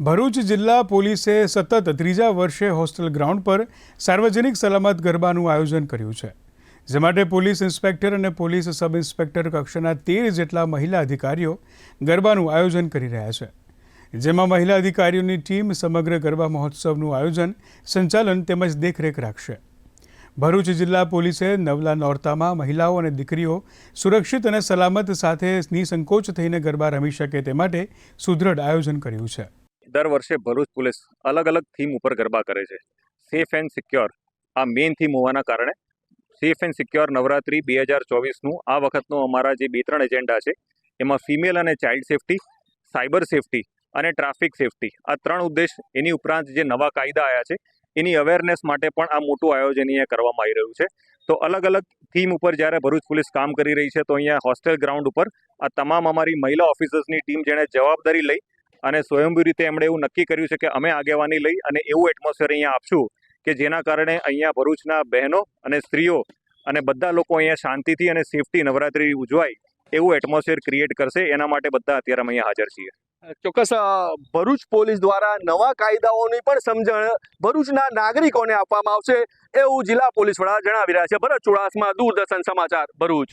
ભરૂચ જિલ્લા પોલીસે સતત ત્રીજા વર્ષે હોસ્ટેલ ગ્રાઉન્ડ પર સાર્વજનિક સલામત ગરબાનું આયોજન કર્યું છે, જે માટે પોલીસ ઇન્સ્પેક્ટર અને પોલીસ સબ ઇન્સ્પેક્ટર કક્ષાના તેર જેટલા મહિલા અધિકારીઓ ગરબાનું આયોજન કરી રહ્યા છે. જેમાં મહિલા અધિકારીઓની ટીમ સમગ્ર ગરબા મહોત્સવનું આયોજન, સંચાલન તેમજ દેખરેખ રાખશે. ભરૂચ જિલ્લા પોલીસે નવલા નોરતામાં મહિલાઓ અને દીકરીઓ સુરક્ષિત અને સલામત સાથે નિસંકોચ થઈને ગરબા રમી શકે તે માટે સુદૃઢ આયોજન કર્યું છે. દર વર્ષે ભરૂચ પોલીસ અલગ અલગ થીમ ઉપર ગરબા કરે છે. સેફ એન્ડ સિક્યોર આ મેઇન થીમ હોવાના કારણે સેફ એન્ડ સિક્યોર નવરાત્રી બે હજાર ચોવીસનું આ વખતનો અમારા જે બે ત્રણ એજન્ડા છે, એમાં ફિમેલ અને ચાઇલ્ડ સેફટી સાયબર સેફટી અને ટ્રાફિક સેફટી આ ત્રણ ઉદ્દેશ એની ઉપરાંત જે નવા કાયદા આવ્યા છે, એની અવેરનેસ માટે પણ આ મોટું આયોજન અહીંયા કરવામાં આવી રહ્યું છે. તો અલગ અલગ થીમ ઉપર જ્યારે ભરૂચ પોલીસ કામ કરી રહી છે, તો અહીંયા હોસ્ટેલ ગ્રાઉન્ડ ઉપર આ તમામ અમારી મહિલા ઓફિસર્સની ટીમ જેણે જવાબદારી લઈ અને સ્વયંભૂ રીતે એમણે એવું નક્કી કર્યું છે કે અમે આગેવાની લઈ અને એવું એટમોસ્ફિયર અહીંયા આપશું કે જેના કારણે અહીંયા ભરૂચના બહેનો અને સ્ત્રીઓ અને બધા લોકો અહીંયા શાંતિથી અને સેફટી નવરાત્રી ઉજવાય એવું એટમોસ્ફિયર ક્રિએટ કરશે. એના માટે બધા અત્યારે અમે અહીંયા હાજર છીએ. ચોક્કસ ભરૂચ પોલીસ દ્વારા નવા કાયદાઓની પણ સમજણ ભરૂચના નાગરિકોને આપવામાં આવશે એવું જિલ્લા પોલીસ વડા જણાવી રહ્યા છે. ભરત ચુડાસમા, દૂરદર્શન સમાચાર, ભરૂચ.